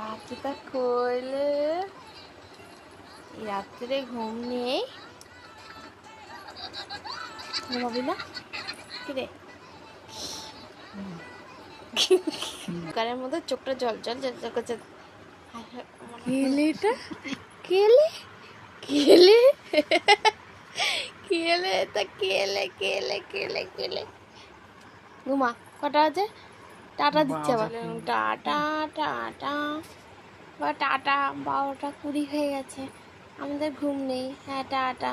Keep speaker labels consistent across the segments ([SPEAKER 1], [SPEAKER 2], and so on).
[SPEAKER 1] আর্চিতা কইলে এই রাত্রে ঘুম নেই ঘুমাবি না কিরে কারের মধ্যে চোখটা জল জল জল জল করছে কেলে এটা কেলে কেলে কেলে তা কেলে কেলে কেলে কেলে ঘুমা কটা আছে টাটা দিচ্ছে আবার। Tata tata. বা টাটা বারোটা কুড়ি হয়ে গেছে। আমাদের ঘুম নেই। হ্যাঁ টাটা।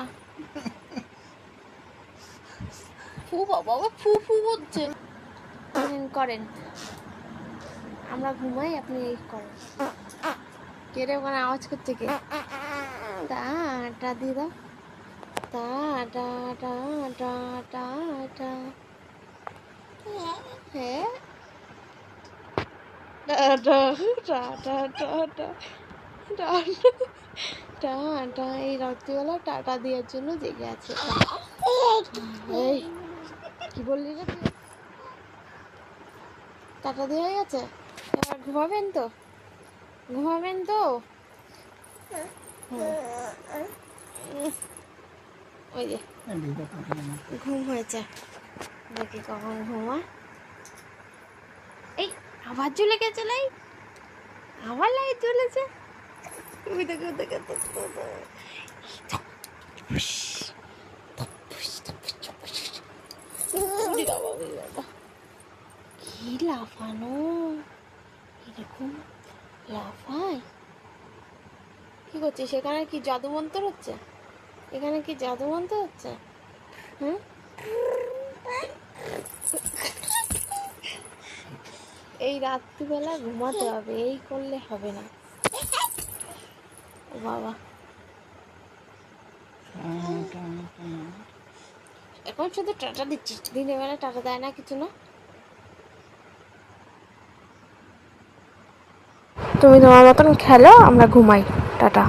[SPEAKER 1] ফু বাবা ফু ফু করছে করেন, আমরা ঘুমাই আপনি এই করেন। কে রে ওখানে আওয়াজ করছে কে? টাটা দিয়ে দাও টাটা টাটা টাটা। হ্যাঁ। টাটা টাটা টাটা এই রাত্রিবেলা টাটা দেওয়ার জন্য জেগে আছে। এই কি বললি রে তুই? টাটা দেওয়া হয়ে গেছে এবার ঘুমাবেন তো? ঘুমাবেন তো? ওই যে ঘুম হয়েছে। দেখি কখন ঘুমা আবার চলে গেছে লাইট আবার লাইট চলেছে। কি লাফানো? এরকম লাফায়? কি করছিস সেখানে কি জাদু মন্ত্র হচ্ছে? এখানে কি জাদু মন্ত্র হচ্ছে? হুম এই রাত্রিবেলা ঘুমাতে হবে, এই করলে হবে না। বাবা। এখন শুধু টাটা দিচ্ছিস দিনের বেলা টাটা দেয় না কিছু না। তুমি তোমার মতন খেলো, আমরা ঘুমাই। টাটা।